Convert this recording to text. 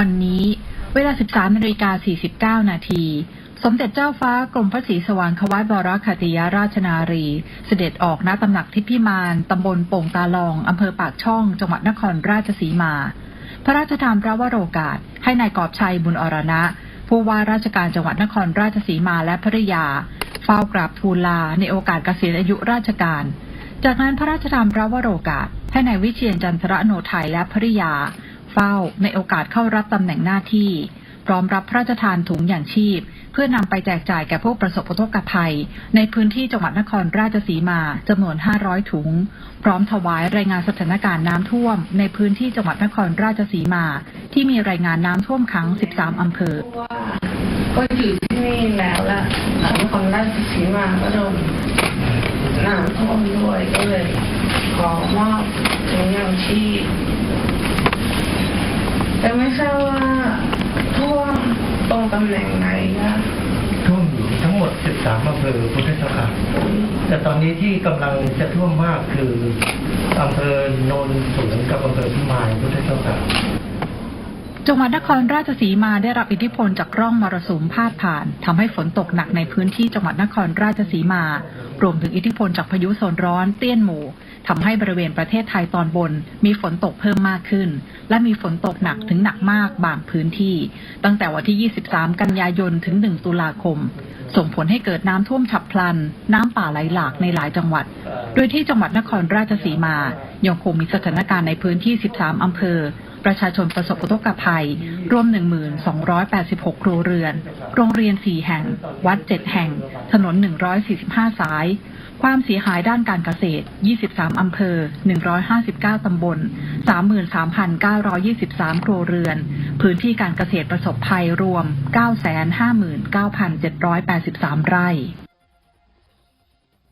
วันนี้ เวลา 13นาฬิกา49 นาที สมเด็จเจ้าฟ้ากรมพระศรีสว่างควัตบรคติยาราชนารี เสด็จออกณตำหนักทิพพิมานตำบลโป่งตาลองอำเภอปากช่อง จังหวัดนครราชสีมา พระราชทานพระวโรกาส ให้นายกอบชัยบุญอรณะ ผู้ว่าราชการจังหวัดนครราชสีมาและภริยา เฝ้ากราบทูลลาในโอกาสเกษียณอายุราชการ จากนั้นพระราชทานพระวโรกาสให้นายวิเชียรจันทรโนไทยและภริยา เฝ้า ในโอกาสเข้ารับตำแหน่งหน้าที่ พร้อมรับพระราชทานถุงอย่างชีพ เพื่อนำไปแจกจ่ายแก่ผู้ประสบอุทกภัย ในพื้นที่จังหวัดนครราชสีมาจำนวน 500 ถุง พร้อมถวายรายงานสถานการณ์น้ำท่วม ในพื้นที่จังหวัดนครราชสีมา ที่มีรายงานน้ำท่วมขัง 13 อำเภอก็อยู่ที่นี่แล้วละหลังของราชสีมาก็โดนน้ำท่วมด้วยก็เลยขอมอบถุงยางชีพ แต่ไม่ทราบว่าท่วมตรงตำแหน่งไหนคะท่วมอยู่ทั้งหมด 13อำเภอพุทธเจ้าค่ะแต่ตอนนี้ที่กำลังจะท่วมมากคืออำเภอโนนสูงกับอำเภอพิมายพุทธเจ้าค่ะ จังหวัดนครราชสีมาได้รับอิทธิพลจากร่องมรสุมพาดผ่านทำให้ฝนตกหนักในพื้นที่จังหวัดนครราชสีมา รวมถึงอิทธิพลจากพายุโซนร้อนเตี้ยนหมู่ทำให้บริเวณประเทศไทยตอนบน มีฝนตกเพิ่มมากขึ้น และมีฝนตกหนักถึงหนักมากบางพื้นที่ ตั้งแต่วันที่ 23 กันยายนถึง 1 ตุลาคม ส่งผลให้เกิดน้ำท่วมฉับพลัน น้ำป่าไหลหลากในหลายจังหวัด โดยที่จังหวัดนครราชสีมา ยังคงมีสถานการณ์ในพื้นที่ 13 อำเภอ ประชาชนประสบอุทกภัย รวม 1286 ครัวเรือน โรงเรียน 4 แห่ง วัด 7 แห่ง ถนน 145 สาย ความเสียหายด้านการเกษตร 23 อำเภอ 159 ตำบล 33,923 ครัวเรือน พื้นที่การเกษตรประสบภัยรวม 959,783 ไร่